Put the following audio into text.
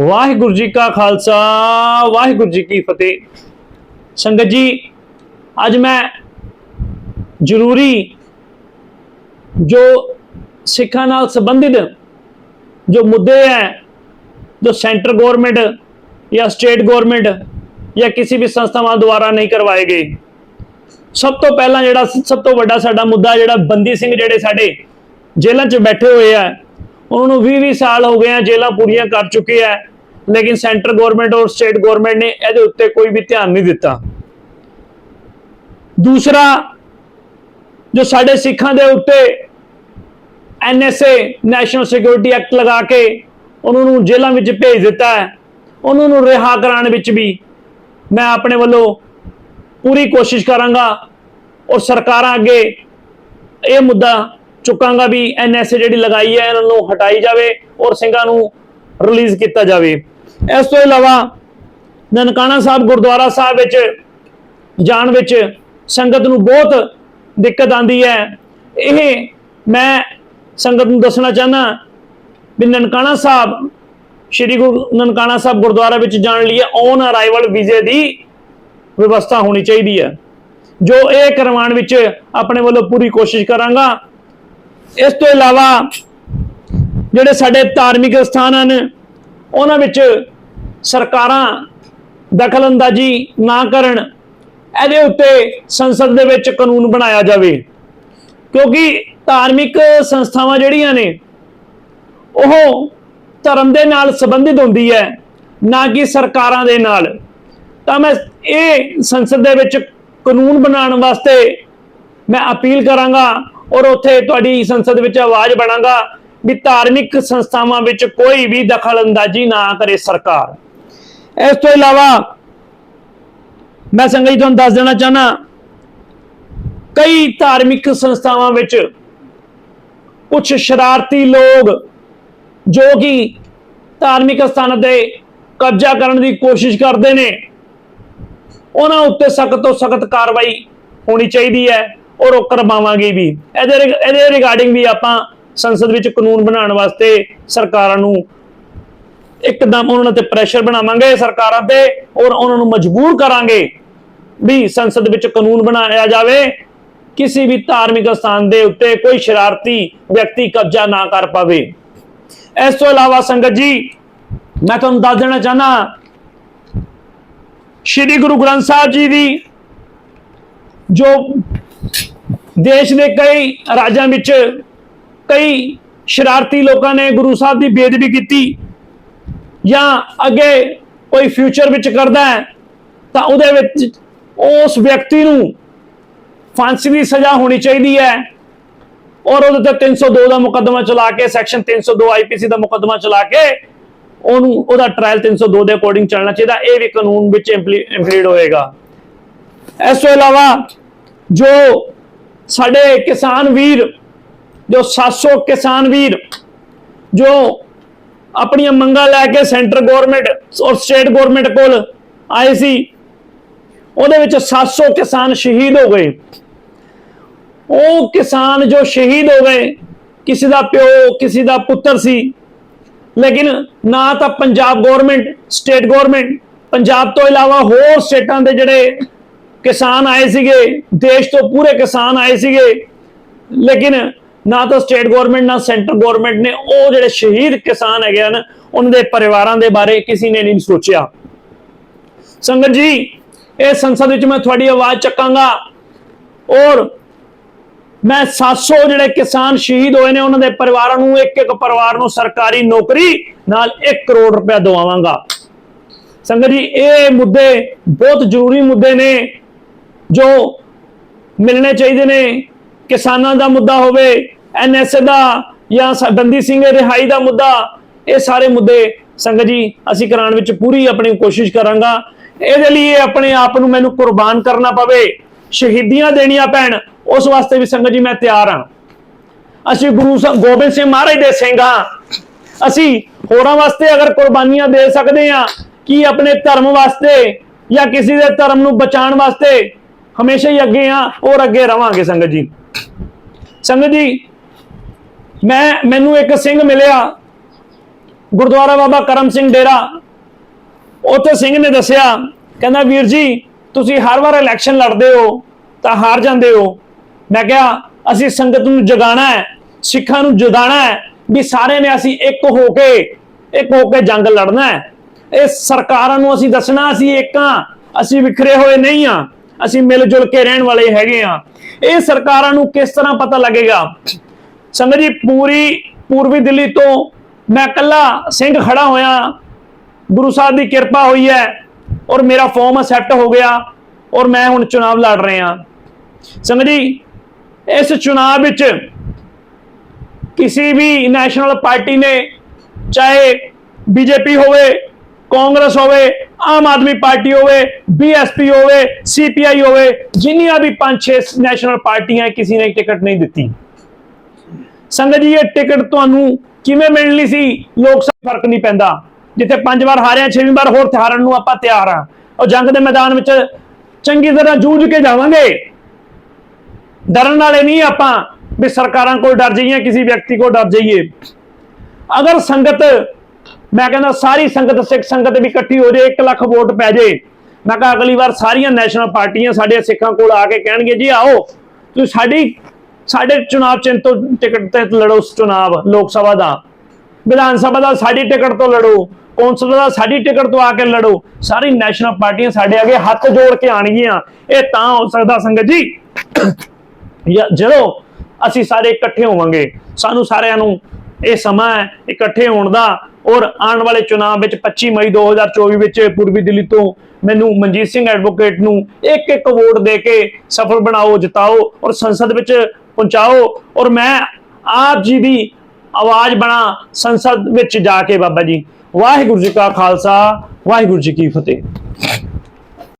ਵਾਹਿਗੁਰੂ ਜੀ ਕਾ ਖਾਲਸਾ, ਵਾਹਿਗੁਰੂ ਜੀ ਕੀ ਫਤਿਹ। ਸੰਗਤ ਜੀ, ਅੱਜ ਮੈਂ ਜ਼ਰੂਰੀ ਜੋ ਸਿੱਖਾਂ ਨਾਲ ਸੰਬੰਧਿਤ ਜੋ ਮੁੱਦੇ ਹੈ, ਜੋ ਸੈਂਟਰ ਗਵਰਨਮੈਂਟ ਜਾਂ ਸਟੇਟ ਗਵਰਨਮੈਂਟ ਜਾਂ ਕਿਸੇ ਵੀ ਸੰਸਥਾਵਾਂ ਦੁਆਰਾ ਨਹੀਂ ਕਰਵਾਏ ਗਏ। ਸਭ ਤੋਂ ਪਹਿਲਾਂ ਜਿਹੜਾ, ਸਭ ਤੋਂ ਵੱਡਾ ਸਾਡਾ ਮੁੱਦਾ ਜਿਹੜਾ ਬੰਦੀ ਸਿੰਘ ਜਿਹੜੇ ਸਾਡੇ ਜੇਲ੍ਹਾਂ 'ਚ ਬੈਠੇ ਹੋਏ ਆ ਉਹਨਾਂ ਨੂੰ 20 20 ਸਾਲ ਹੋ ਗਏ ਆ, ਜੇਲ੍ਹਾਂ ਪੂਰੀਆਂ ਕਰ ਚੁੱਕੇ ਆ ਲੇਕਿਨ ਸੈਂਟਰ ਗਵਰਨਮੈਂਟ ਔਰ ਸਟੇਟ ਗਵਰਨਮੈਂਟ ਨੇ ਇਹਦੇ ਉੱਤੇ ਕੋਈ ਵੀ ਧਿਆਨ ਨਹੀਂ ਦਿੱਤਾ। ਦੂਸਰਾ, ਜੋ ਸਾਡੇ ਸਿੱਖਾਂ ਦੇ ਉੱਤੇ ਐਨਐਸਏ ਨੈਸ਼ਨਲ ਸਿਕਿਉਰਿਟੀ ਐਕਟ ਲਗਾ ਕੇ ਉਹਨਾਂ ਨੂੰ ਜੇਲ੍ਹਾਂ ਵਿੱਚ ਭੇਜ ਦਿੱਤਾ ਹੈ, ਉਹਨਾਂ ਨੂੰ ਰਿਹਾ ਕਰਾਉਣ ਵਿੱਚ ਵੀ ਮੈਂ ਆਪਣੇ ਵੱਲੋਂ ਪੂਰੀ ਕੋਸ਼ਿਸ਼ ਕਰਾਂਗਾ ਔਰ ਸਰਕਾਰਾਂ ਅੱਗੇ ਇਹ ਮੁੱਦਾ ਚੁੱਕਾਂਗਾ ਵੀ ਐਨਐਸਏ ਜਿਹੜੀ ਲਗਾਈ ਹੈ, ਇਹਨਾਂ ਨੂੰ ਹਟਾਈ ਜਾਵੇ ਔਰ ਸਿੰਘਾਂ ਨੂੰ ਰਿਲੀਜ਼ ਕੀਤਾ ਜਾਵੇ। ਇਸ ਤੋਂ ਇਲਾਵਾ ਨਨਕਾਣਾ ਸਾਹਿਬ, ਗੁਰਦੁਆਰਾ ਸਾਹਿਬ ਵਿੱਚ ਜਾਣ ਵਿੱਚ ਸੰਗਤ ਨੂੰ ਬਹੁਤ ਦਿੱਕਤ ਆਂਦੀ ਹੈ। ਇਹ ਮੈਂ ਸੰਗਤ ਨੂੰ ਦੱਸਣਾ ਚਾਹਨਾ ਵੀ ਨਨਕਾਣਾ ਸਾਹਿਬ, ਸ਼੍ਰੀ ਗੁਰੂ ਨਨਕਾਣਾ ਸਾਹਿਬ ਗੁਰਦੁਆਰਾ ਵਿੱਚ ਜਾਣ ਲਈ ਔਨ ਅਰਾਈਵਲ ਵੀਜ਼ੇ ਦੀ ਵਿਵਸਥਾ ਹੋਣੀ ਚਾਹੀਦੀ ਹੈ। ਜੋ ਇਹ ਕਰਵਾਉਣ ਵਿੱਚ ਆਪਣੇ ਵੱਲੋਂ ਪੂਰੀ ਕੋਸ਼ਿਸ਼ ਕਰਾਂਗਾ ਇਸ ਤੋਂ ਇਲਾਵਾ ਜਿਹੜੇ ਸਾਡੇ ਧਾਰਮਿਕ ਸਥਾਨ ਹਨ, ਉਹਨਾਂ ਵਿੱਚ ਸਰਕਾਰਾਂ ਦਖਲਅੰਦਾਜ਼ੀ ਨਾ ਕਰਨ, ਇਹਦੇ ਉੱਤੇ ਸੰਸਦ ਦੇ ਵਿੱਚ ਕਾਨੂੰਨ ਬਣਾਇਆ ਜਾਵੇ। ਕਿਉਂਕਿ ਧਾਰਮਿਕ ਸੰਸਥਾਵਾਂ ਜਿਹੜੀਆਂ ਨੇ, ਉਹ ਧਰਮ ਦੇ ਨਾਲ ਸੰਬੰਧਿਤ ਹੁੰਦੀ ਹੈ, ਨਾ ਕਿ ਸਰਕਾਰਾਂ ਦੇ ਨਾਲ। ਤਾਂ ਮੈਂ ਇਹ ਸੰਸਦ ਦੇ ਵਿੱਚ ਕਾਨੂੰਨ ਬਣਾਉਣ ਵਾਸਤੇ ਮੈਂ ਅਪੀਲ ਕਰਾਂਗਾ ਔਰ ਉੱਥੇ ਤੁਹਾਡੀ ਸੰਸਦ ਵਿੱਚ ਆਵਾਜ਼ ਬਣਾਂਗਾ ਵੀ ਧਾਰਮਿਕ ਸੰਸਥਾਵਾਂ ਵਿੱਚ ਕੋਈ ਵੀ ਦਖਲ ਅੰਦਾਜ਼ੀ ਨਾ ਕਰੇ ਸਰਕਾਰ। ਇਸ ਤੋਂ ਇਲਾਵਾ ਮੈਂ ਸੰਗਤ ਜੀ ਤੁਹਾਨੂੰ ਦੱਸ ਦੇਣਾ ਚਾਹਨਾ ਕਈ ਧਾਰਮਿਕ ਸੰਸਥਾਵਾਂ ਵਿੱਚ ਕੁਝ ਸ਼ਰਾਰਤੀ ਲੋਕ ਜੋ ਕਿ ਧਾਰਮਿਕ ਸਥਾਨਾਂ ਤੇ ਕਬਜ਼ਾ ਕਰਨ ਦੀ ਕੋਸ਼ਿਸ਼ ਕਰਦੇ ਨੇ, ਉਹਨਾਂ ਉੱਤੇ ਸਖਤ ਤੋਂ ਸਖਤ ਕਾਰਵਾਈ ਹੋਣੀ ਚਾਹੀਦੀ ਹੈ। ਔਰ ਉਹ ਕਰਵਾਵਾਂਗੇ ਵੀ। ਇਹਦੇ ਇਹਦੇ ਰਿਗਾਰਡਿੰਗ ਵੀ ਆਪਾਂ ਸੰਸਦ ਵਿੱਚ ਕਾਨੂੰਨ ਬਣਾਉਣ ਵਾਸਤੇ ਸਰਕਾਰਾਂ ਨੂੰ ਇੱਕਦਮ ਉਹਨਾਂ ਤੇ ਪ੍ਰੈਸ਼ਰ ਬਣਾਵਾਂਗੇ, ਸਰਕਾਰਾਂ ਤੇ ਔਰ ਉਹਨਾਂ ਨੂੰ ਮਜਬੂਰ ਕਰਾਂਗੇ ਵੀ ਸੰਸਦ ਵਿੱਚ ਕਾਨੂੰਨ ਬਣਾਇਆ ਜਾਵੇ। ਕਿਸੇ ਵੀ ਧਾਰਮਿਕ ਸਥਾਨ ਦੇ ਉੱਤੇ ਕੋਈ ਸ਼ਰਾਰਤੀ ਵਿਅਕਤੀ ਕਬਜ਼ਾ ਨਾ ਕਰ ਪਾਵੇ। ਇਸ ਤੋਂ ਇਲਾਵਾ ਸੰਗਤ ਜੀ, ਮੈਂ ਤੁਹਾਨੂੰ ਦੱਸ ਦੇਣਾ ਚਾਹਨਾ ਸ਼੍ਰੀ ਗੁਰੂ ਗ੍ਰੰਥ ਸਾਹਿਬ ਜੀ ਦੀ ਜੋ ਦੇਸ਼ ਦੇ ਕਈ ਰਾਜਾਂ ਵਿੱਚ ਕਈ ਸ਼ਰਾਰਤੀ ਲੋਕਾਂ ਨੇ ਗੁਰੂ ਸਾਹਿਬ ਦੀ ਬੇਦਬੀ ਕੀਤੀ ਜਾਂ ਅੱਗੇ ਕੋਈ ਫਿਊਚਰ ਵਿੱਚ ਕਰਦਾ ਹੈ, ਤਾਂ ਉਹਦੇ ਵਿੱਚ ਉਸ ਵਿਅਕਤੀ ਨੂੰ ਫਾਂਸੀ ਦੀ ਸਜ਼ਾ ਹੋਣੀ ਚਾਹੀਦੀ ਹੈ ਔਰ ਉਹਦੇ ਤੇ 302 ਦਾ ਮੁਕੱਦਮਾ ਚਲਾ ਕੇ ਸੈਕਸ਼ਨ 302 ਆਈਪੀਸੀ ਦਾ ਮੁਕੱਦਮਾ ਚਲਾ ਕੇ ਉਹਨੂੰ, ਉਹਦਾ ਟ੍ਰਾਇਲ 302 ਦੇ ਅਕੋਰਡਿੰਗ ਚੱਲਣਾ ਚਾਹੀਦਾ, ਇਹ ਵੀ ਕਾਨੂੰਨ ਵਿੱਚ ਇੰਪਲੀਡ ਹੋਏਗਾ। ਇਸ ਤੋਂ ਇਲਾਵਾ ਜੋ ਸਾਡੇ ਕਿਸਾਨ ਵੀਰ, ਜੋ 700 ਕਿਸਾਨ ਵੀਰ, ਜੋ ਆਪਣੀਆਂ ਮੰਗਾਂ ਲੈ ਕੇ ਸੈਂਟਰ ਗਵਰਨਮੈਂਟ ਔਰ ਸਟੇਟ ਗਵਰਨਮੈਂਟ ਕੋਲ ਆਏ ਸੀ, ਉਹਦੇ ਵਿੱਚ 700 ਕਿਸਾਨ ਸ਼ਹੀਦ ਹੋ ਗਏ। ਉਹ ਕਿਸਾਨ ਜੋ ਸ਼ਹੀਦ ਹੋ ਗਏ, ਕਿਸੇ ਦਾ ਪਿਓ, ਕਿਸੇ ਦਾ ਪੁੱਤਰ ਸੀ, ਲੇਕਿਨ ਨਾ ਤਾਂ Punjab government, state government, Punjab ਤੋਂ ਇਲਾਵਾ ਹੋਰ ਸਟੇਟਾਂ ਦੇ ਜਿਹੜੇ ਕਿਸਾਨ ਆਏ ਸੀਗੇ, ਦੇਸ਼ ਤੋਂ ਪੂਰੇ ਕਿਸਾਨ ਆਏ ਸੀਗੇ। ਲੇਕਿਨ ਨਾ ਤਾਂ ਸਟੇਟ ਗਵਰਨਮੈਂਟ ਨਾ ਸੈਂਟਰ ਗਵਰਨਮੈਂਟ ਨੇ ਉਹ ਜਿਹੜੇ ਸ਼ਹੀਦ ਕਿਸਾਨ ਹੈਗੇ ਹਨ, ਉਹਨਾਂ ਦੇ ਪਰਿਵਾਰਾਂ ਦੇ ਬਾਰੇ ਕਿਸੇ ਨੇ ਨਹੀਂ ਸੋਚਿਆ। ਸੰਗਤ ਜੀ, ਇਹ ਸੰਸਦ ਵਿੱਚ ਮੈਂ ਤੁਹਾਡੀ ਆਵਾਜ਼ ਚੱਕਾਂਗਾ। ਔਰ ਮੈਂ 700 ਜਿਹੜੇ ਕਿਸਾਨ ਸ਼ਹੀਦ ਹੋਏ ਨੇ, ਉਹਨਾਂ ਦੇ ਪਰਿਵਾਰਾਂ ਨੂੰ ਇੱਕ ਇੱਕ ਪਰਿਵਾਰ ਨੂੰ ਸਰਕਾਰੀ ਨੌਕਰੀ ਨਾਲ 1 ਕਰੋੜ ਰੁਪਏ ਦਵਾਵਾਂਗਾ। ਸੰਗਤ ਜੀ, ਇਹ ਮੁੱਦੇ ਬਹੁਤ ਜ਼ਰੂਰੀ ਮੁੱਦੇ ਨੇ। ਜੋ ਮਿਲਣੇ ਚਾਹੀਦੇ ਨੇ, ਕਿਸਾਨਾਂ ਦਾ ਮੁੱਦਾ ਹੋਵੇ, ਐਨਐਸਏ ਦਾ ਜਾਂ ਬੰਦੀ ਸਿੰਘ ਰਿਹਾਈ ਦਾ ਮੁੱਦਾ, ਇਹ ਸਾਰੇ ਮੁੱਦੇ ਸੰਗਤ ਜੀ, ਅਸੀਂ ਕਰਾਉਣ ਵਿੱਚ ਪੂਰੀ ਆਪਣੀ ਕੋਸ਼ਿਸ਼ ਕਰਾਂਗਾ। ਇਹਦੇ ਲਈ ਇਹ ਆਪਣੇ ਆਪ ਨੂੰ ਮੈਨੂੰ ਕੁਰਬਾਨ ਕਰਨਾ ਪਵੇ, ਸ਼ਹੀਦੀਆਂ ਦੇਣੀਆਂ ਪੈਣ, ਉਸ ਵਾਸਤੇ ਵੀ ਸੰਗਤ ਜੀ ਮੈਂ ਤਿਆਰ ਹਾਂ। ਅਸੀਂ ਗੁਰੂ ਸਾਹਿਬ ਗੋਬਿੰਦ ਸਿੰਘ ਮਹਾਰਾਜ ਦੇ ਸਿੰਘ ਹਾਂ। ਅਸੀਂ ਹੋਰਾਂ ਵਾਸਤੇ ਅਗਰ ਕੁਰਬਾਨੀਆਂ ਦੇ ਸਕਦੇ ਹਾਂ, ਕਿ ਆਪਣੇ ਧਰਮ ਵਾਸਤੇ ਜਾਂ ਕਿਸੇ ਦੇ ਧਰਮ ਨੂੰ ਬਚਾਉਣ ਵਾਸਤੇ ਹਮੇਸ਼ਾ ਹੀ ਅੱਗੇ ਹਾਂ ਔਰ ਅੱਗੇ ਰਵਾਂਗੇ ਸੰਗਤ ਜੀ। ਸੰਗਤ ਜੀ, ਮੈਂ, ਮੈਨੂੰ ਇੱਕ ਸਿੰਘ ਮਿਲਿਆ। ਗੁਰਦੁਆਰਾ ਬਾਬਾ ਕਰਮ ਸਿੰਘ ਡੇਰਾ। ਉੱਥੇ ਸਿੰਘ ਨੇ ਦੱਸਿਆ, ਕਹਿੰਦਾ, ਵੀਰ ਜੀ, ਤੁਸੀਂ ਹਰ ਵਾਰ ਇਲੈਕਸ਼ਨ ਲੜਦੇ ਹੋ, ਤਾਂ ਹਾਰ ਜਾਂਦੇ ਹੋ। ਮੈਂ ਕਿਹਾ, ਅਸੀਂ ਸੰਗਤ ਨੂੰ ਜਗਾਣਾ ਹੈ, ਸਿੱਖਾਂ ਨੂੰ ਜਗਾਣਾ ਹੈ, ਵੀ ਸਾਰੇ ਨੇ ਅਸੀਂ ਇੱਕ ਹੋ ਕੇ, ਇੱਕ ਹੋ ਕੇ ਜੰਗ ਲੜਨਾ ਹੈ। ਇਹ ਸਰਕਾਰਾਂ ਨੂੰ ਅਸੀਂ ਦੱਸਣਾ, ਅਸੀਂ ਇੱਕ ਹਾਂ, ਅਸੀਂ ਵਿਖਰੇ ਹੋਏ ਨਹੀਂ ਹਾਂ। ਅਸੀਂ ਮਿਲ ਜੁਲ ਕੇ ਰਹਿਣ ਵਾਲੇ ਹੈਗੇ ਹਾਂ। ਇਹ ਸਰਕਾਰਾਂ ਨੂੰ ਕਿਸ ਤਰ੍ਹਾਂ ਪਤਾ ਲੱਗੇਗਾ? ਸੰਗਤ ਜੀ, ਪੂਰੀ ਪੂਰਬੀ ਦਿੱਲੀ ਤੋਂ ਮੈਂ ਕੱਲਾ ਸਿੰਘ ਖੜਾ ਹੋਇਆ। ਗੁਰੂ ਸਾਹਿਬ ਦੀ ਕਿਰਪਾ ਹੋਈ ਹੈ ਔਰ ਮੇਰਾ ਫਾਰਮ ਸੈੱਟ ਹੋ ਗਿਆ ਔਰ ਮੈਂ ਹੁਣ ਚੁਣਾਵ ਲੜ ਰਿਹਾ ਸੰਗਤ ਜੀ, ਇਸ ਚੁਣਾਵ ਵਿੱਚ ਕਿਸੇ ਵੀ ਨੈਸ਼ਨਲ ਪਾਰਟੀ ਨੇ, ਚਾਹੇ ਬੀਜੇਪੀ ਹੋਵੇ ਕਾਂਗਰਸ ਹੋਵੇ, ਆਮ ਆਦਮੀ ਪਾਰਟੀ ਹੋਵੇ ਬੀਐਸਪੀ ਹੋਵੇ ਸੀਪੀਆਈ ਹੋਵੇ, ਜਿੰਨੀਆਂ ਵੀ ਪੰਜ ਛੇ ਨੈਸ਼ਨਲ ਪਾਰਟੀਆਂ ਕਿਸੇ ਨੇ ਟਿਕਟ ਨਹੀਂ ਦਿੱਤੀ। ਸੰਗਤ ਜੀ, ਇਹ ਟਿਕਟ ਤੁਹਾਨੂੰ ਕਿਵੇਂ ਮਿਲਣੀ ਸੀ? ਲੋਕ ਸਭ ਫ਼ਰਕ ਨਹੀਂ ਪੈਂਦਾ। ਜਿੱਥੇ ਪੰਜ ਵਾਰ ਹਾਰਿਆ, ਛੇਵੀਂ ਵਾਰ ਹੋਰ ਹਾਰਨ ਨੂੰ ਆਪਾਂ ਤਿਆਰ ਆ ਉਹ ਜੰਗ ਦੇ ਮੈਦਾਨ ਵਿੱਚ ਚੰਗੀ ਤਰ੍ਹਾਂ ਜੂਝ ਕੇ ਜਾਵਾਂਗੇ। ਡਰਨ ਵਾਲੇ ਨਹੀਂ ਆਪਾਂ ਵੀ ਸਰਕਾਰਾਂ ਕੋਲ ਡਰ ਜਾਈਏ, ਕਿਸੇ ਵਿਅਕਤੀ ਕੋਲ ਡਰ ਜਾਈਏ। ਅਗਰ ਸੰਗਤ ਮੈਂ ਕਹਿੰਦਾ ਸਾਰੀ ਸੰਗਤ, ਸਿੱਖ ਸੰਗਤ ਵੀ ਇਕੱਠੀ ਹੋ ਜਾਏ 1 ਲੱਖ ਵੋਟ ਪੈ ਜਾਏ ਮੈਂ ਕਹਾ ਅਗਲੀ ਵਾਰ ਸਾਰੀਆਂ ਨੈਸ਼ਨਲ ਪਾਰਟੀਆਂ ਸਾਡੇ ਸਿੱਖਾਂ ਕੋਲ ਆ ਕੇ ਕਹਿਣਗੇ, ਜੀ ਆਓ, ਤੁਸੀਂ ਸਾਡੀ, ਸਾਡੇ ਚੁਣਾਵ ਚਿੰਨ੍ਹ ਤੋਂ ਟਿਕਟ ਤੇ ਲੜੋ ਚੁਣਾਵ ਲੋਕ ਸਭਾ ਦਾ। ਵਿਧਾਨ ਸਭਾ ਦਾ ਸਾਡੀ ਟਿਕਟ ਤੋਂ ਲੜੋ, ਕੌਂਸਲ ਦਾ ਸਾਡੀ ਟਿਕਟ ਤੋਂ ਆ ਕੇ ਲੜੋ, ਸਾਰੀ ਨੈਸ਼ਨਲ ਪਾਰਟੀਆਂ ਸਾਡੇ ਅੱਗੇ ਹੱਥ ਜੋੜ ਕੇ ਆਣਗੀਆਂ ਇਹ ਤਾਂ ਹੋ ਸਕਦਾ ਸੰਗਤ ਜੀ ਜਦੋਂ ਅਸੀਂ ਸਾਰੇ ਇਕੱਠੇ ਹੋਵਾਂਗੇ, ਸਾਨੂੰ ਸਾਰਿਆਂ ਨੂੰ ਇਹ ਸਮਾਂ ਹੈ ਇਕੱਠੇ ਹੋਣ ਦਾ। ਔਰ ਆਉਣ ਵਾਲੇ ਚੁਣਾਵ ਵਿੱਚ 25 ਮਈ 2024 ਵਿੱਚ ਪੂਰਬੀ ਦਿੱਲੀ ਤੋਂ ਮੈਨੂੰ ਮਨਜੀਤ ਸਿੰਘ ਐਡਵੋਕੇਟ ਨੂੰ ਇੱਕ ਇੱਕ ਵੋਟ ਦੇ ਕੇ ਸਫਲ ਬਣਾਓ, ਜਿਤਾਓ ਔਰ ਸੰਸਦ ਵਿੱਚ ਪਹੁੰਚਾਓ ਔਰ ਮੈਂ ਆਪ ਜੀ ਦੀ ਆਵਾਜ਼ ਬਣਾ ਸੰਸਦ ਵਿੱਚ ਜਾ ਕੇ ਬਾਬਾ ਜੀ। ਵਾਹਿਗੁਰੂ ਜੀ ਕਾ ਖਾਲਸਾ, ਵਾਹਿਗੁਰੂ ਜੀ ਕੀ ਫਤਿਹ।